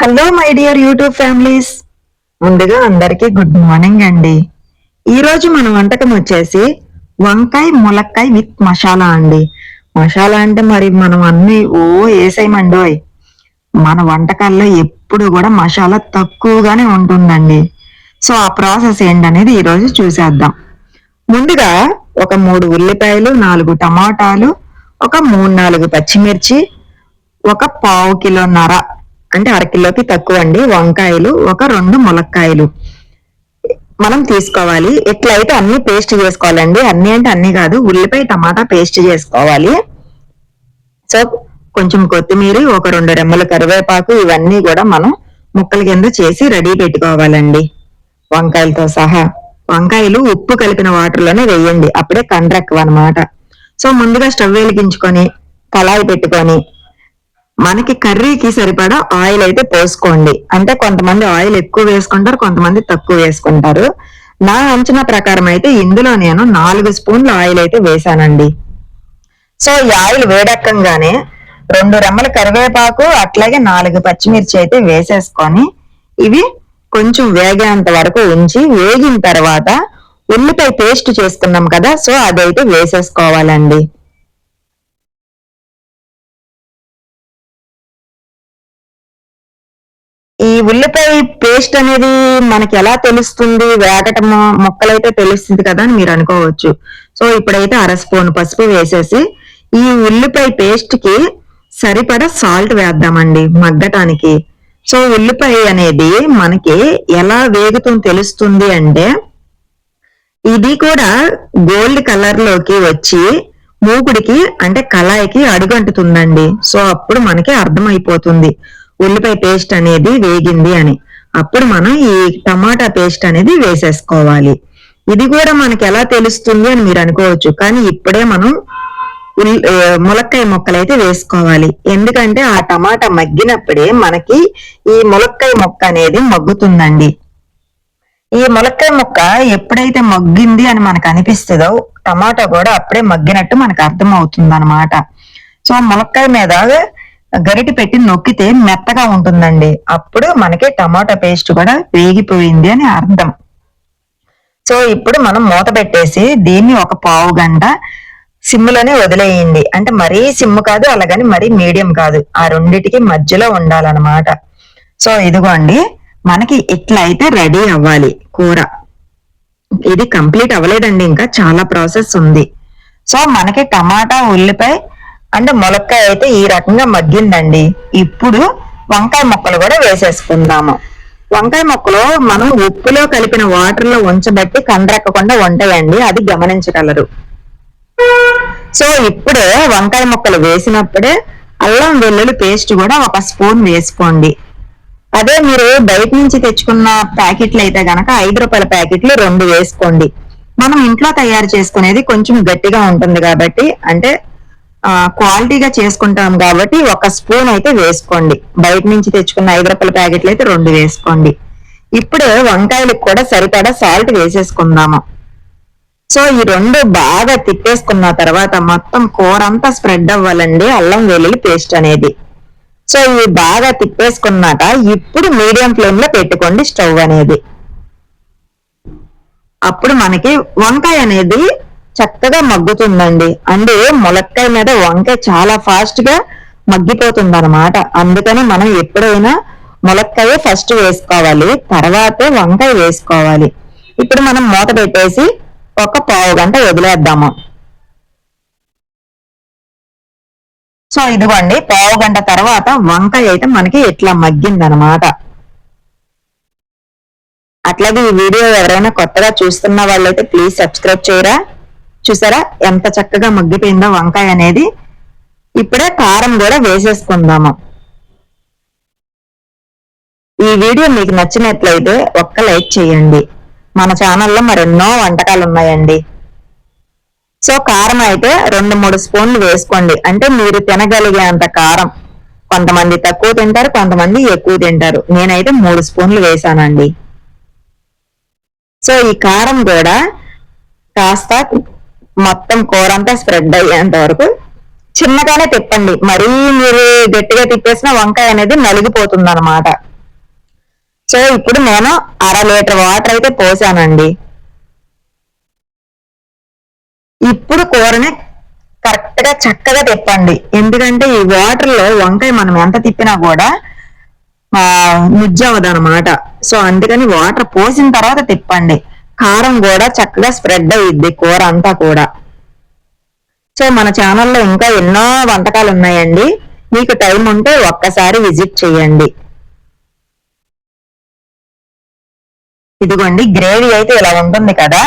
Hello my dear YouTube families ముందుగా అందరికీ good morning అండి. ఈ రోజు మన వంటకం వచ్చేసి వంకాయ ములక్కాయ విత్ మసాలా అండి. మసాలా అంటే మరి మనం అన్ని ఓ వేసేయమండోయ్ మన వంటకాల్లో ఎప్పుడు కూడా మసాలా తక్కువగానే ఉంటుందండి. సో ఆ ప్రాసెస్ ఏంటనేది ఈ రోజు చూసేద్దాం. ముందుగా ఒక మూడు ఉల్లిపాయలు నాలుగు టమాటాలు ఒక మూడు నాలుగు పచ్చిమిర్చి ఒక పావు కిలోన్నర అంటే అరకిలోకి తక్కువ అండి వంకాయలు ఒక రెండు ములక్కాయలు. మనం తీసుకోవాలి. ఎట్లయితే అన్ని పేస్ట్ చేసుకోవాలండి. అన్ని అంటే అన్ని కాదు. ఉల్లిపాయ టమాటా పేస్ట్ చేసుకోవాలి. సో కొంచెం కొత్తిమీర ఒక రెండు రెమ్మల కరివేపాకు ఇవన్నీ కూడా మనం ముక్కల కింద చేసి రెడీ పెట్టుకోవాలండి. వంకాయలతో సహా. వంకాయలు ఉప్పు కలిపిన వాటర్లోనే వేయండి. అప్పుడే కండ్రెక్కవ అనమాట సో ముందుగా స్టవ్ వెలిగించుకొని కళాయి పెట్టుకొని మనకి కర్రీకి సరిపడా ఆయిల్ అయితే పోసుకోండి. అంటే కొంతమంది ఆయిల్ ఎక్కువ వేసుకుంటారు కొంతమంది తక్కువ వేసుకుంటారు. నా అంచనా ప్రకారం అయితే ఇందులో నేను నాలుగు స్పూన్ల ఆయిల్ అయితే వేసానండి సో ఈ ఆయిల్ వేడెక్కంగానే రెండు రెమ్మల కరివేపాకు అట్లాగే నాలుగు పచ్చిమిర్చి అయితే వేసేసుకొని ఇవి కొంచెం వేగేంత వరకు ఉంచి వేగిన తర్వాత ఉల్లిపాయ పేస్ట్ చేసుకున్నాం కదా సో అదైతే వేసేసుకోవాలండి. ఉల్లిపాయ పేస్ట్ అనేది మనకి ఎలా తెలుస్తుంది? వేగటం మొక్కలైతే తెలుస్తుంది కదా అని మీరు అనుకోవచ్చు. సో ఇప్పుడైతే అర స్పూన్ పసుపు వేసేసి ఈ ఉల్లిపాయ పేస్ట్కి సరిపడా సాల్ట్ వేద్దామండి మగ్గటానికి. సో ఉల్లిపాయ అనేది మనకి ఎలా వేగుతుంది తెలుస్తుంది అంటే ఇది కూడా గోల్డ్ కలర్లోకి వచ్చి మూకుడికి అంటే కళాయికి అడుగంటుతుందండి. సో అప్పుడు మనకి అర్థమైపోతుంది. ఉల్లిపాయ పేస్ట్ అనేది వేగింది అని. అప్పుడు మనం ఈ టమాటా పేస్ట్ అనేది వేసేసుకోవాలి. ఇది కూడా మనకి ఎలా తెలుస్తుంది అని మీరు అనుకోవచ్చు. కానీ ఇప్పుడే మనం ములక్కాయ మొక్కలైతే వేసుకోవాలి. ఎందుకంటే ఆ టమాటా మగ్గినప్పుడే మనకి ఈ ములక్కాయ ముక్క అనేది మగ్గుతుందండి. ఈ ములక్కాయ ముక్క ఎప్పుడైతే మగ్గింది అని మనకు అనిపిస్తుందో టమాటా కూడా అప్పుడే మగ్గినట్టు మనకు అర్థం అవుతుంది అనమాట సో ములక్కాయ మీద గరిటి పెట్టి నొక్కితే మెత్తగా ఉంటుందండి. అప్పుడు మనకి టమాటా పేస్ట్ కూడా వేగిపోయింది అని అర్థం. సో ఇప్పుడు మనం మూత పెట్టేసి దీన్ని ఒక పావు గంట సిమ్లోనే వదిలేయండి. అంటే మరీ సిమ్ కాదు అలాగని మరీ మీడియం కాదు. ఆ రెండిటికి మధ్యలో ఉండాలన్నమాట. సో ఇదిగోండి. మనకి ఇట్లా అయితే రెడీ అవ్వాలి కూర. ఇది కంప్లీట్ అవ్వలేదండి. ఇంకా చాలా ప్రాసెస్ ఉంది. సో మనకి టమాటా ఉల్లిపాయ అంటే ములక్కాయ అయితే ఈ రకంగా మగ్గిందండి. ఇప్పుడు వంకాయ ముక్కలు కూడా వేసేసుకుందాము. వంకాయ ముక్కలు మనం ఉప్పులో కలిపిన వాటర్లో ఉంచబట్టి కండ్రెక్కకుండా ఉంటాయండి. అది గమనించగలరు. సో ఇప్పుడే వంకాయ ముక్కలు వేసినప్పుడే అల్లం వెల్లుల్లి పేస్ట్ కూడా ఒక స్పూన్ వేసుకోండి. అదే మీరు బయట నుంచి తెచ్చుకున్న ప్యాకెట్లు అయితే గనక ఐదు రూపాయల ప్యాకెట్లు రెండు వేసుకోండి. మనం ఇంట్లో తయారు చేసుకునేది కొంచెం గట్టిగా ఉంటుంది కాబట్టి అంటే క్వాలిటీగా చేసుకుంటాం కాబట్టి ఒక స్పూన్ అయితే వేసుకోండి. బయట నుంచి తెచ్చుకున్న ఐదు రూపాయల ప్యాకెట్లు అయితే రెండు వేసుకోండి. ఇప్పుడు వంకాయలకు కూడా సరిపడా సాల్ట్ వేసేసుకుందాము. సో ఈ రెండు బాగా తిప్పేసుకున్న తర్వాత మొత్తం కూర అంతా స్ప్రెడ్ అవ్వాలండి. అల్లం వెల్లుల్లి పేస్ట్ అనేది. సో ఇవి బాగా తిప్పేసుకున్నాక ఇప్పుడు మీడియం ఫ్లేమ్లో పెట్టుకోండి స్టవ్ అనేది. అప్పుడు మనకి వంకాయ అనేది చక్కగా మగ్గుతుందండి. అంటే ములక్కాయ మీద వంకాయ చాలా ఫాస్ట్గా మగ్గిపోతుంది అనమాట అందుకని మనం ఎప్పుడైనా ములక్కాయ ఫస్ట్ వేసుకోవాలి. తర్వాతే వంకాయ వేసుకోవాలి. ఇప్పుడు మనం మూత పెట్టేసి ఒక పావు గంట వదిలేద్దాము. సో ఇదిగోండి పావు గంట తర్వాత వంకాయ అయితే మనకి ఇట్లా మగ్గిందనమాట అట్లాగే ఈ వీడియో ఎవరైనా కొత్తగా చూస్తున్న వాళ్ళైతే ప్లీజ్ సబ్స్క్రైబ్ చేయరా? చూసారా? ఎంత చక్కగా మగ్గిపోయిందో వంకాయ అనేది. ఇప్పుడే కారం కూడా వేసేసుకుందాము. ఈ వీడియో మీకు నచ్చినట్లయితే ఒక్క లైక్ చేయండి. మన ఛానల్లో మరెన్నో వంటకాలు ఉన్నాయండి సో కారం అయితే రెండు మూడు స్పూన్లు వేసుకోండి. అంటే మీరు తినగలిగేంత కారం. కొంతమంది తక్కువ తింటారు కొంతమంది ఎక్కువ తింటారు. నేనైతే మూడు స్పూన్లు వేసానండి. సో ఈ కారం కూడా కాస్త మొత్తం కూర అంతా స్ప్రెడ్ అయ్యేంత వరకు చిన్నగానే తిప్పండి. మరీ మీరు గట్టిగా తిప్పేసిన వంకాయ అనేది నలిగిపోతుంది అనమాట సో ఇప్పుడు నేను అర లీటర్ వాటర్ అయితే పోసానండి. ఇప్పుడు కూరని కరెక్ట్గా చక్కగా తిప్పండి. ఎందుకంటే ఈ వాటర్లో వంకాయ మనం ఎంత తిప్పినా కూడా ఆ, సో అందుకని వాటర్ పోసిన తర్వాత తిప్పండి. కారం కూడా చక్కగా స్ప్రెడ్ అయ్యిద్ది కూర అంతా కూడా. సో మన ఛానల్లో ఇంకా ఎన్నో వంటకాలు ఉన్నాయండి. మీకు టైం ఉంటే ఒక్కసారి విజిట్ చేయండి. ఇదిగోండి గ్రేవీ అయితే ఇలా ఉంటుంది కదా.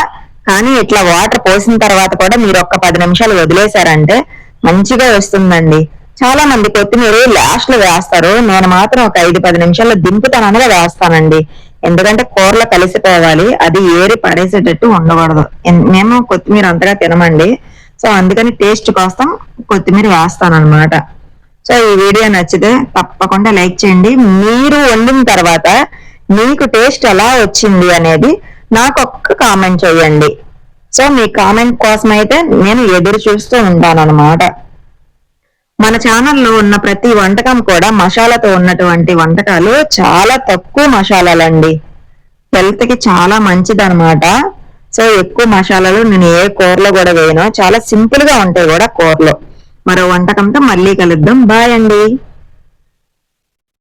కానీ ఇట్లా వాటర్ పోసిన తర్వాత కూడా మీరు ఒక్క పది నిమిషాలు వదిలేశారంటే మంచిగా వస్తుందండి. చాలా మంది కొత్తిమీర లాస్ట్లో వేస్తారు. నేను మాత్రం ఒక ఐదు పది నిమిషాల్లో దింపుతానగా వేస్తానండి. ఎందుకంటే కూరలో కలిసిపోవాలి అది ఏరి పడేసేటట్టు ఉండకూడదు. మేము కొత్తిమీర అంతగా తినమండి. సో అందుకని టేస్ట్ కోసం కొత్తిమీర వేస్తాను అనమాట సో ఈ వీడియో నచ్చితే తప్పకుండా లైక్ చేయండి. మీరు వండిన తర్వాత మీకు టేస్ట్ ఎలా వచ్చింది అనేది నాకు ఒక్క కామెంట్ చేయండి. సో మీ కామెంట్ కోసం అయితే నేను ఎదురు చూస్తూ ఉంటాను అనమాట మన ఛానల్లో ఉన్న ప్రతి వంటకం కూడా మసాలాతో ఉన్నటువంటి వంటకాలు చాలా తక్కువ మసాలాలండి. హెల్త్కి చాలా మంచిదనమాట సో ఎక్కువ మసాలాలు నేను ఏ కూరలో కూడా వేయను. చాలా సింపుల్గా ఉంటాయి కూడా కూరలో. మరో వంటకంతో మళ్ళీ కలుద్దాం. బాయ్ అండి.